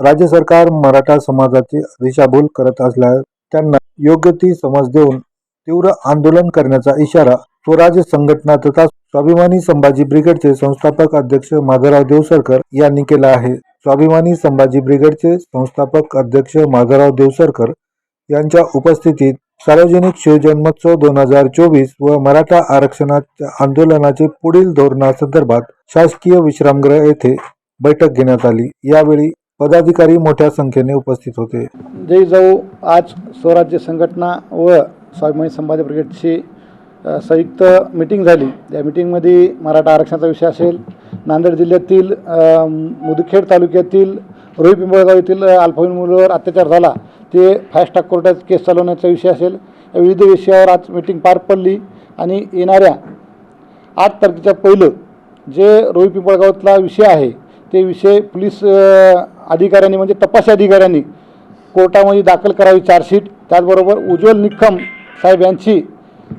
राज्य सरकार मराठा समाजाची दिशाभूल करत असल्यास त्यांना योग्य ती समज देऊन तीव्र आंदोलन करण्याचा इशारा स्वराज्य संघटना तथा स्वाभिमानी संभाजी ब्रिगेडचे संस्थापक अध्यक्ष माधवराव देवसरकर यांनी केला आहे. स्वाभिमानी संभाजी ब्रिगेडचे संस्थापक अध्यक्ष माधवराव देवसरकर यांच्या उपस्थितीत सार्वजनिक शिवजन्मोत्सव दोन हजार चोवीस व मराठा आरक्षणाच्या आंदोलनाचे पुढील धोरणासंदर्भात शासकीय विश्रामगृह येथे बैठक घेण्यात आली. यावेळी पदाधिकारी मोठ्या संख्येने उपस्थित होते. जय जाऊ. आज स्वराज्य संघटना व स्वाभिमानी संभाजी ब्रिगेडची संयुक्त मिटिंग झाली. या मिटिंगमध्ये मराठा आरक्षणाचा विषय असेल नांदेड जिल्ह्यातील मुदखेड तालुक्यातील रोही पिंपळगाव येथील अल्पवयीन मुलावर अत्याचार झाला. ते फास्ट ट्रॅक कोर्टात केस चालवण्याचा विषय असेल. या विविध विषयावर आज मिटिंग पार पडली आणि येणाऱ्या आठ तारखेच्या पहिलं जे रोही पिंपळगावातला विषय आहे ते विषय पोलीस अधिकाऱ्यांनी म्हणजे तपासी अधिकाऱ्यांनी कोर्टामध्ये दाखल करावी चार्जशीट. त्याचबरोबर उज्ज्वल निकम साहेब यांची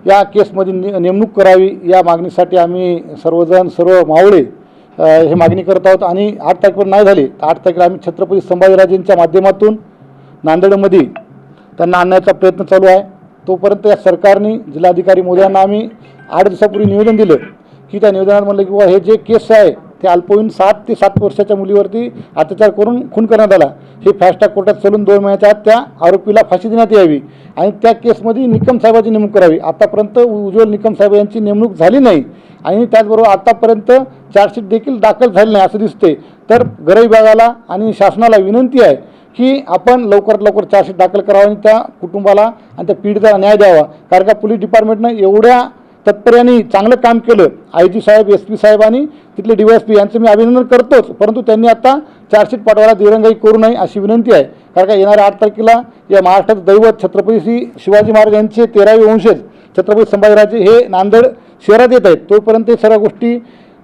या केसमध्ये ने नेमणूक करावी या मागणीसाठी आम्ही सर्वजण सर्व मावळे हे मागणी करत आहोत. आणि आठ तारखेवर नाही झाले तर आठ तारखेला आम्ही छत्रपती संभाजीराजेंच्या माध्यमातून नांदेडमध्ये त्यांना आणण्याचा प्रयत्न चालू आहे. तोपर्यंत या सरकारने जिल्हाधिकारी मोदयांना आम्ही आठ दिवसापूर्वी निवेदन दिलं की त्या निवेदनात म्हणलं की बुवा हे जे केस आहे ते अल्पवयीन सात ते सात वर्षाच्या मुलीवरती अत्याचार करून खून करण्यात आला. हे फास्ट ट्रॅक कोर्टात चालून दोन महिन्याच्या आत त्या आरोपीला फाशी देण्यात यावी आणि त्या केसमध्ये निकम साहेबाची नेमणूक करावी. आतापर्यंत उज्ज्वल निकम साहेब यांची नेमणूक झाली नाही आणि त्याचबरोबर आतापर्यंत चार्जशीट देखील दाखल झाली नाही असं दिसते तर गृह विभागाला आणि शासनाला विनंती आहे की आपण लवकरात लवकर चार्जशीट दाखल करावं आणि त्या कुटुंबाला आणि त्या पीडिताला न्याय द्यावा. कारण का पोलीस डिपार्टमेंटनं एवढ्या तत्पर्याने चांगलं काम केलं. आय जी साहेब एस पी साहेब आणि तिथले डी वाय एस पी यांचं मी अभिनंदन करतोच. परंतु त्यांनी आता चार्जशीट पाठवायला दिरंगाई करू नये अशी विनंती आहे. कारण का येणाऱ्या आठ तारखेला या महाराष्ट्रात दैवत छत्रपती श्री शिवाजी महाराज यांचे तेरावे वंशज छत्रपती संभाजीराजे हे नांदेड शहरात येत आहेत. तोपर्यंत हे सर्व गोष्टी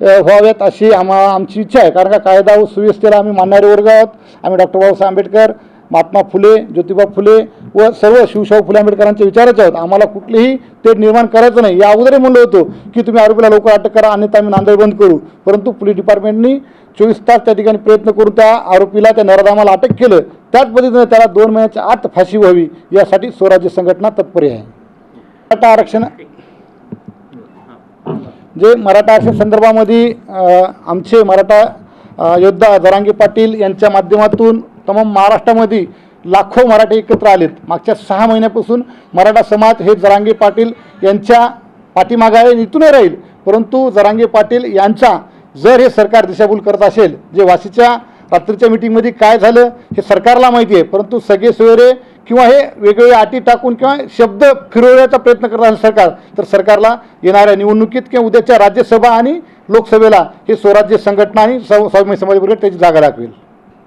व्हाव्यात अशी आम्हा आमची इच्छा आहे. कारण का कायदा व सुव्यवस्थेला आम्ही मानणारे वर्ग आहोत. आम्ही डॉक्टर बाबासाहेब आंबेडकर महात्मा फुले ज्योतिबा फुले व सर्व शिवशाहू फुले आंबेडकरांचे विचारायचे आहोत. आम्हाला कुठलीही ते निर्माण करायचं नाही. या अगोदरही म्हणलं होतं की तुम्ही आरोपीला लवकर अटक करा अन्यथा आम्ही नांदेड बंद करू. परंतु पोलीस डिपार्टमेंटनी चोवीस तास त्या ठिकाणी प्रयत्न करून त्या आरोपीला त्या नराधामाला अटक केलं. त्याच पद्धतीने त्याला दोन महिन्याच्या आत फाशी व्हावी यासाठी स्वराज्य संघटना तत्पर आहे. मराठा आरक्षण जे मराठा आरक्षण संदर्भामध्ये आमचे मराठा योद्धा जरांगे पाटील यांच्या माध्यमातून तमाम महाराष्ट्रामध्ये लाखो मराठे एकत्र आलेत. मागच्या सहा महिन्यापासून मराठा समाज हे जरांगे पाटील यांच्या पाठीमागे आहे इथूनही राहील. परंतु जरांगे पाटील यांचा जर हे सरकार दिशाभूल करत असेल जे वाशीच्या रात्रीच्या मिटिंगमध्ये काय झालं हे सरकारला माहिती आहे परंतु सगळे सोयरे किंवा हे वेगवेगळे अटी टाकून किंवा शब्द फिरवण्याचा प्रयत्न करत असेल सरकार तर सरकारला येणाऱ्या निवडणुकीत किंवा उद्याच्या राज्यसभा आणि लोकसभेला हे स्वराज्य संघटना आणि स्व- स्वाभिमानी समाज त्याची जागा दाखवेल